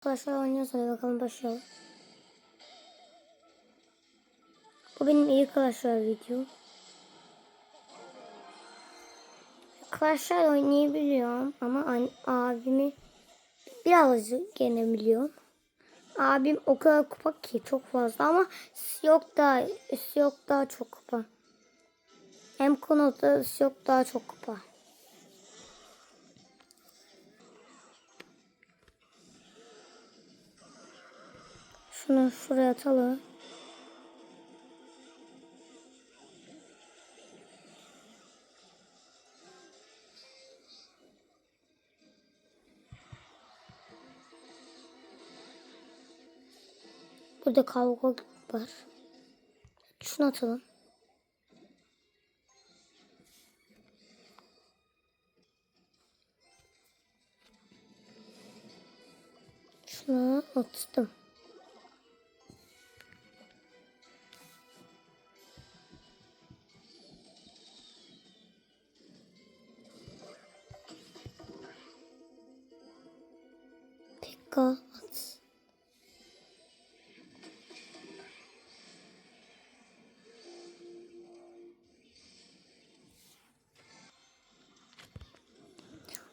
Arkadaşlar oynuyoruz hadi bakalım başlayalım. Bu benim iyi arkadaşlar video. Arkadaşlar oynayabiliyorum ama abimi birazcık gene biliyorum. Abim o kadar kupa ki çok fazla ama yok daha yok daha çok kupa. Hem konuda yok daha çok kupa. Şunu şuraya atalım. Burada kavga var. Şunu atalım. Şunu attım. At.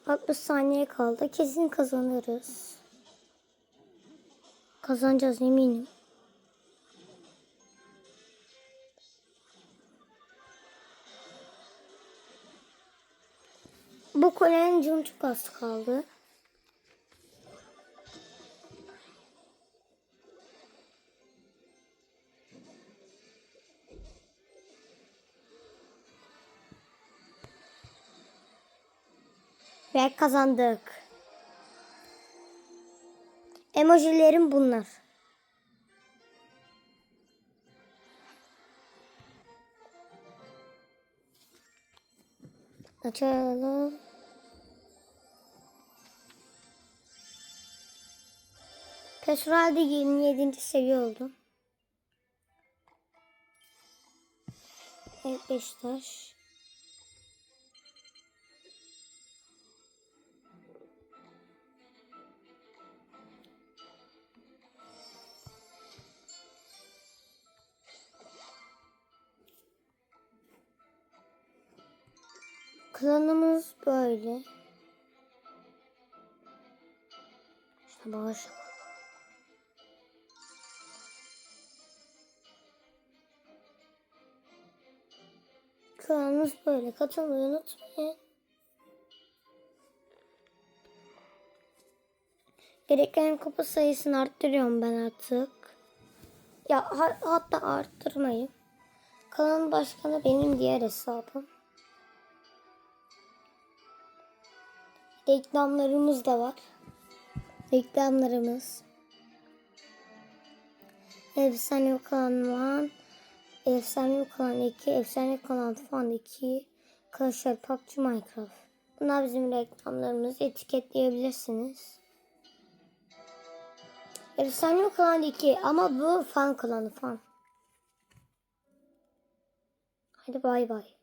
Altmış saniye kaldı. Kesin kazanırız. Kazanacağız eminim. Bu kulenin canı az kaldı. Ve kazandık. Emojilerim bunlar. Açalım. Pesral'de 27. seviye oldum. Evet Beşiktaş. Klanımız böyle. İşte bağış. Klanımız böyle. Katılmayı unutmayın. Gereken kupa sayısını arttırıyorum ben artık. Ya ha- hatta arttırmayayım. Kanal başkanı benim diğer hesabım. Reklamlarımız da var. Reklamlarımız. Efsane kalan 1, Efsane kalan 2, Efsane kalan fan 2, Clash of PUBG Minecraft. Bunlar bizim reklamlarımız. Etiketleyebilirsiniz. Efsane kalan 2 ama bu fan klanı fan. Hadi bay bay.